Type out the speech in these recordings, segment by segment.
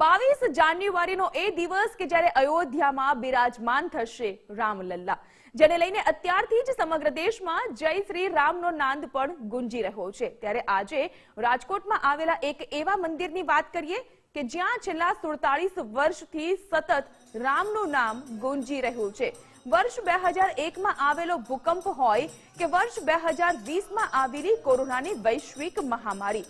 બાવીસ જાન્યુઆરીનો એ દિવસ કે જ્યારે અયોધ્યામાં બિરાજમાન થશે રામલલ્લા, જેને લઈને અત્યારથી જ સમગ્ર દેશમાં જય શ્રી રામનો નાંદ પણ ગુંજી રહ્યો છે. ત્યારે આજે રાજકોટમાં આવેલા એક એવા મંદિરની વાત કરીએ કે જ્યાં છેલ્લા સુડતાલીસ વર્ષથી સતત રામનું નામ ગુંજી રહ્યું છે. વર્ષ બે હજાર એકમાં આવેલો ભૂકંપ હોય કે વર્ષ બે હજાર વીસમાં આવેલી કોરોનાની વૈશ્વિક મહામારી.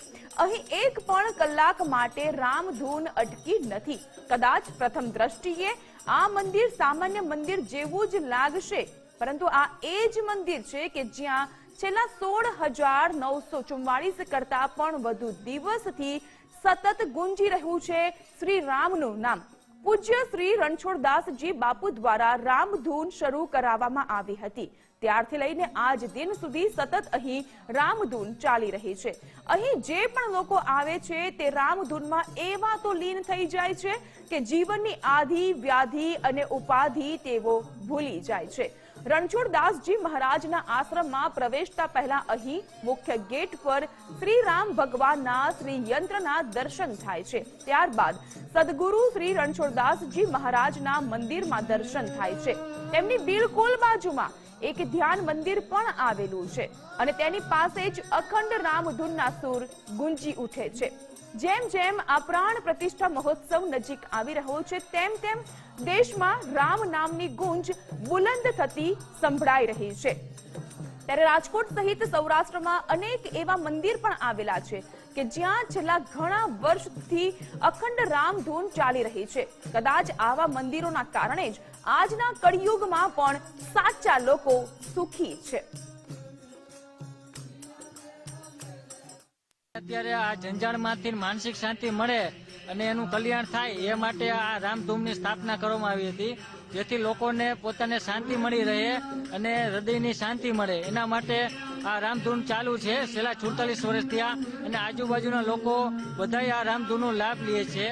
અહીં એક પણ કલાક માટે રામધૂન અટકી નથી. કદાચ પ્રથમ દ્રષ્ટિએ આ મંદિર સામાન્ય મંદિર જેવું જ લાગશે. પરંતુ આ એ જ મંદિર છે કે જ્યાં છેલ્લા સોળ હજાર નવસો ચુમ્માળીસ કરતા પણ વધુ દિવસથી સતત ગુંજી રહ્યું છે શ્રી રામનું નામ. પૂજ્ય શ્રી રણછોડદાસજી બાપુ દ્વારા રામધૂન શરૂ કરાવવામાં આવી હતી. ત્યારથી લઈને આજ દિન સુધી સતત અહીં રામધૂન ચાલી રહી છે. અહીં જે પણ લોકો આવે છે તે રામધૂનમાં એવા તો લીન થઈ જાય છે કે જીવનની આધિ, વ્યાધિ અને ઉપાધિ તેઓ ભૂલી જાય છે. રણછોડદાસજી મહારાજના આશ્રમમાં પ્રવેશતા પહેલા અહીં મુખ્ય ગેટ પર શ્રી રામ ભગવાનના શ્રી યંત્રના દર્શન થાય છે. ત્યારબાદ સદગુરુ શ્રી રણછોડદાસજી મહારાજના મંદિરમાં દર્શન થાય છે. તેમની બિલકુલ બાજુમાં એક ધ્યાન મંદિર પણ આવેલું છે અને તેની પાસે જ અખંડ રામધૂનના સુર ગુંજી ઉઠે છે. જેમ જેમ આ પ્રાણ પ્રતિષ્ઠા મહોત્સવ નજીક આવી રહ્યો છે, તેમ તેમ દેશમાં રામ નામની ગુંજ બુલંદ થતી સંભળાઈ રહી છે. ત્યારે રાજકોટ સહિત સૌરાષ્ટ્રમાં અનેક એવા મંદિર પણ આવેલા છે કે જ્યાં છેલ્લા ઘણા વર્ષથી અખંડ રામધૂન ચાલી રહી છે. કદાચ આવા મંદિરોના કારણે જ આજના કળિયુગમાં પણ સાચા લોકો સુખી છે. અત્યારે આ જંજાણમાંથી માનસિક શાંતિ મળે અને એનું કલ્યાણ થાય એ માટે આ રામધૂમની સ્થાપના કરવામાં આવી હતી, જેથી લોકોને પોતાને શાંતિ મળી રહે અને હૃદયની શાંતિ મળે. એના માટે આ રામધૂન ચાલુ છે, છેલ્લા સુડતાલીસ વર્ષથી આ અને આજુબાજુના લોકો બધાય આ રામધૂનનો લાભ લે છે.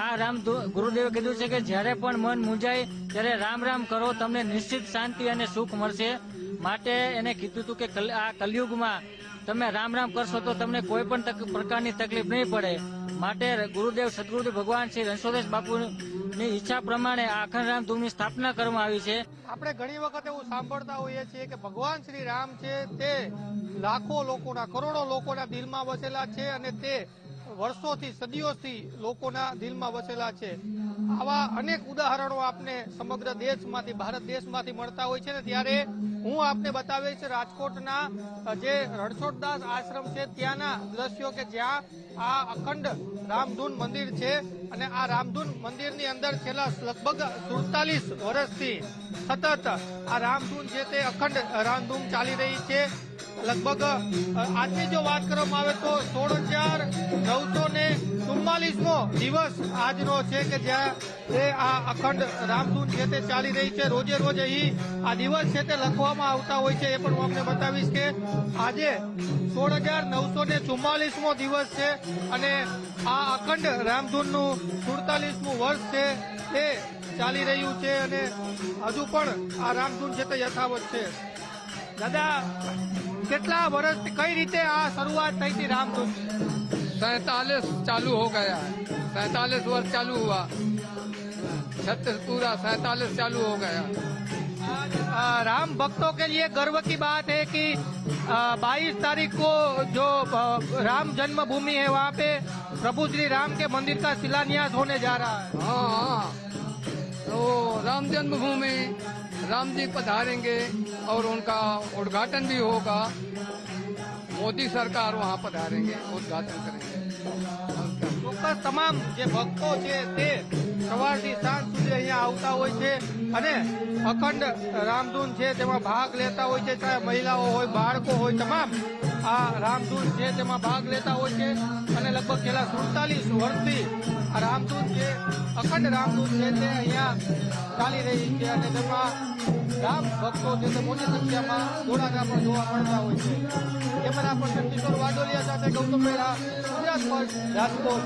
આ રામ ગુરુદેવે કીધું છે કે જ્યારે પણ મન મૂંઝાય ત્યારે રામ રામ કરો, તમને નિશ્ચિત શાંતિ અને સુખ મળશે. માટે એને કીધું હતું કે આ કલયુગમાં તમે રામ રામ કરશો તો તમને કોઈ પણ પ્રકારની તકલીફ નહીં પડે. માટે ગુરુદેવ, સદગુરુદેવ ભગવાન શ્રી રણછોડદાસ બાપુની ઈચ્છા પ્રમાણે આખંડ રામ ધૂમની સ્થાપના કરવામાં આવી છે. આપણે ઘણી વખત એવું સાંભળતા હોઈએ છીએ કે ભગવાન શ્રી રામ છે તે લાખો લોકોના, કરોડો લોકોના દિલમાં વસેલા છે અને તે વર્ષોથી, સદીઓથી લોકોના દિલમાં વસેલા છે. આવા અનેક ઉદાહરણો આપને સમગ્ર દેશમાંથી, ભારત દેશમાંથી મળતા હોય છે ને ત્યારે હું આપને બતાવીશ રાજકોટના જે રણછોડદાસ આશ્રમ છે, ત્યાંના દ્રશ્યો કે જ્યાં આ અખંડ રામધૂન મંદિર છે અને આ રામધૂન મંદિરની અંદર છેલ્લા લગભગ સુડતાલીસ વર્ષથી સતત આ રામધૂન છે તે અખંડ રામધૂન ચાલી રહી છે. લગભગ આજની જો વાત કરવામાં આવે તો સોળ ચુમ્માલીસમો દિવસ આજનો છે કે જ્યાં તે આ અખંડ રામધૂન છે તે ચાલી રહી છે. રોજે રોજ અહીં આ દિવસ છે તે લખવામાં આવતા હોય છે. એ પણ હું આપને બતાવીશ કે આજે સોળ હજાર નવસો ને ચુમ્માલીસમો દિવસ છે અને આ અખંડ રામધૂનનું સુડતાલીસમું વર્ષ છે તે ચાલી રહ્યું છે અને હજુ પણ આ રામધૂન છે તે યથાવત છે. દાદા, કેટલા વર્ષથી કઈ રીતે આ શરૂઆત થઈ હતી રામધૂન सैतालीस चालू हो गया है। सैतालीस वर्ष चालू हुआ। छत्तीस पूरा सैतालीस चालू हो गया। राम भक्तों के लिए गर्व की बात है कि बाईस तारीख को जो राम जन्मभूमि है, वहाँ पे प्रभु श्री राम के मंदिर का शिलान्यास होने जा रहा है। हाँ हाँ। तो राम जन्मभूमि, राम जी पधारेंगे और उनका उद्घाटन भी होगा। મોદી સરકાર વહાં પધારેંગે ઉદઘાટન કરેંગે. ચોક્કસ તમામ જે ભક્તો છે તે સવારથી સાંજ સુધી અહીંયા આવતા હોય છે અને અખંડ રામધૂન છે તેમાં ભાગ લેતા હોય છે, ચાહે મહિલાઓ હોય, બાળકો હોય, તમામ આ રામધૂન છે તેમાં ભાગ લેતા હોય છે અને લગભગ છેલ્લા સુડતાલીસ વર્ષથી આ રામધૂન છે અખંડ રામધૂન છે તે અહીંયા ચાલી રહી છે અને તેમાં રામ ભક્તો છે તે મોટી સંખ્યામાં જોડાતા પણ જોવા મળતા હોય છે. કેમેરા પર્સન કિશોર વાડોલિયા સાથે ગૌતમ મેહરા ગુજરાત રાજકોટ.